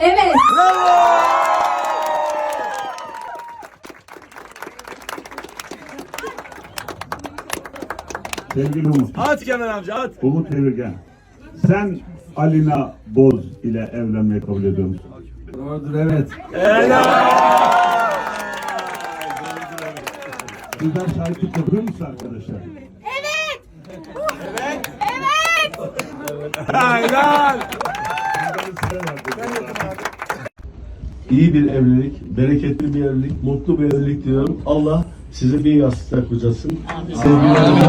Evet. Sevgili Umut, At Kenan amca at. Umut Evirgen. Sen Alina Boz ile evlenmeyi kabul ediyor musun? Doğrudur evet. Sizden şahitlik yapıyor musun arkadaşlar? Helal. İyi bir evlilik, bereketli bir evlilik, mutlu bir evlilik diyorum. Allah sizi bir yastıkta kocasın. Sevgilerimi